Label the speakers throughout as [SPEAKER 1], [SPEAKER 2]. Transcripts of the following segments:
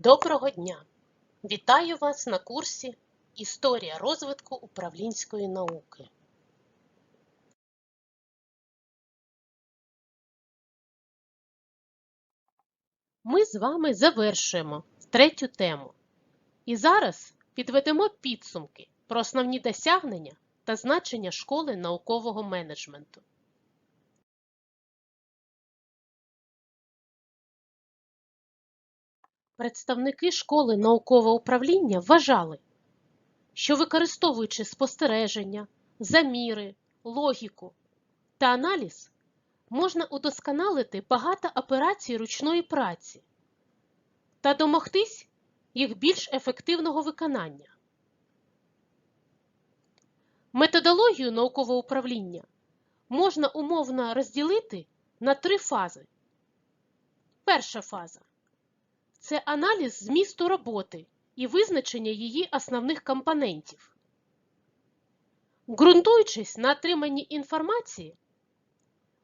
[SPEAKER 1] Доброго дня! Вітаю вас на курсі Історія розвитку управлінської науки. Ми з вами завершуємо третю тему. І зараз підведемо підсумки про основні досягнення та значення школи наукового менеджменту. Представники школи наукового управління вважали, що використовуючи спостереження, заміри, логіку та аналіз, можна удосконалити багато операцій ручної праці та домогтись їх більш ефективного виконання. Методологію наукового управління можна умовно розділити на три фази. Перша фаза це аналіз змісту роботи і визначення її основних компонентів. Ґрунтуючись на отриманні інформації,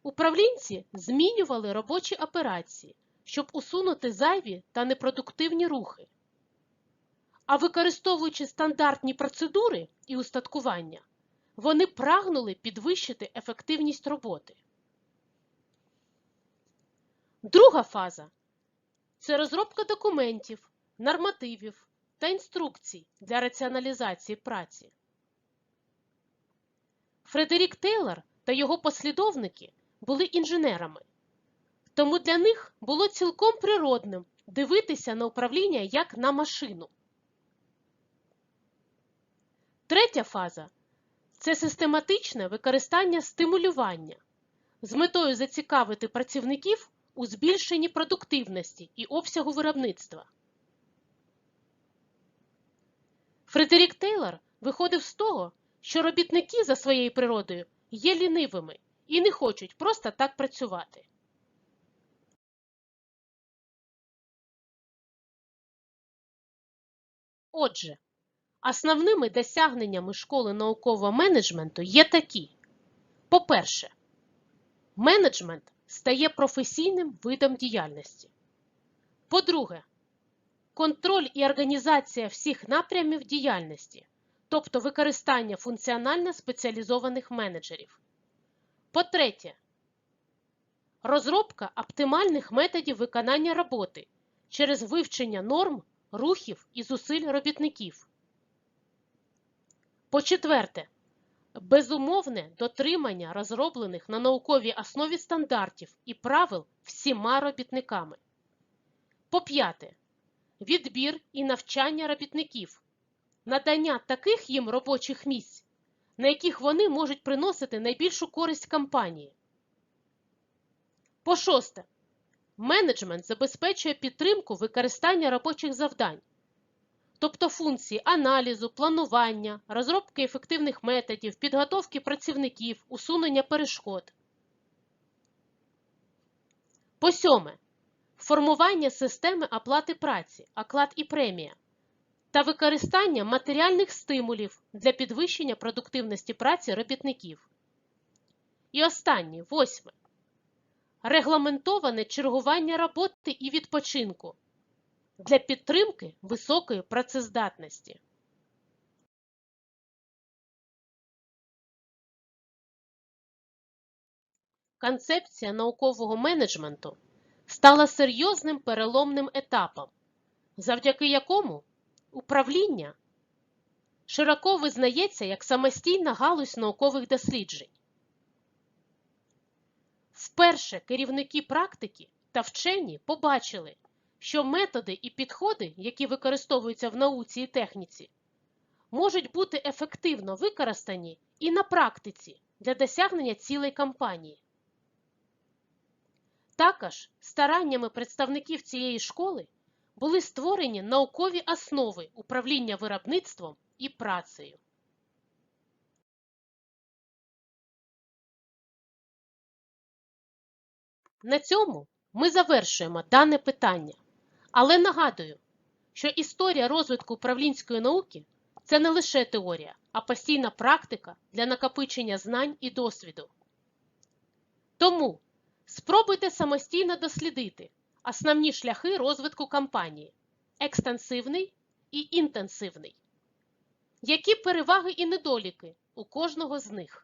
[SPEAKER 1] управлінці змінювали робочі операції, щоб усунути зайві та непродуктивні рухи. А використовуючи стандартні процедури і устаткування, вони прагнули підвищити ефективність роботи. Друга фаза це розробка документів, нормативів та інструкцій для раціоналізації праці. Фредерік Тейлор та його послідовники були інженерами, тому для них було цілком природним дивитися на управління як на машину. Третя фаза це систематичне використання стимулювання з метою зацікавити працівників у збільшенні продуктивності і обсягу виробництва. Фредерік Тейлор виходив з того, що робітники за своєю природою є лінивими і не хочуть просто так працювати. Отже, основними досягненнями школи наукового менеджменту є такі. По-перше, менеджмент стає професійним видом діяльності. По-друге, контроль і організація всіх напрямів діяльності, тобто використання функціонально спеціалізованих менеджерів. По-третє, розробка оптимальних методів виконання роботи через вивчення норм, рухів і зусиль робітників. По-четверте, безумовне дотримання розроблених на науковій основі стандартів і правил всіма робітниками. По-п'яте, відбір і навчання робітників, надання таких їм робочих місць, на яких вони можуть приносити найбільшу користь компанії. По-шосте, менеджмент забезпечує підтримку використання робочих завдань тобто функції аналізу, планування, розробки ефективних методів, підготовки працівників, усунення перешкод. По сьоме. Формування системи оплати праці, оклад і премія та використання матеріальних стимулів для підвищення продуктивності праці робітників. І останнє, восьме. Регламентоване чергування роботи і відпочинку для підтримки високої працездатності. Концепція наукового менеджменту стала серйозним переломним етапом, завдяки якому управління широко визнається як самостійна галузь наукових досліджень. Вперше керівники практики та вчені побачили, що методи і підходи, які використовуються в науці і техніці, можуть бути ефективно використані і на практиці для досягнення цілей кампанії. Також стараннями представників цієї школи були створені наукові основи управління виробництвом і працею. На цьому ми завершуємо дане питання. Але нагадую, що історія розвитку управлінської науки це не лише теорія, а постійна практика для накопичення знань і досвіду. Тому спробуйте самостійно дослідити основні шляхи розвитку компанії екстенсивний і інтенсивний. Які переваги і недоліки у кожного з них?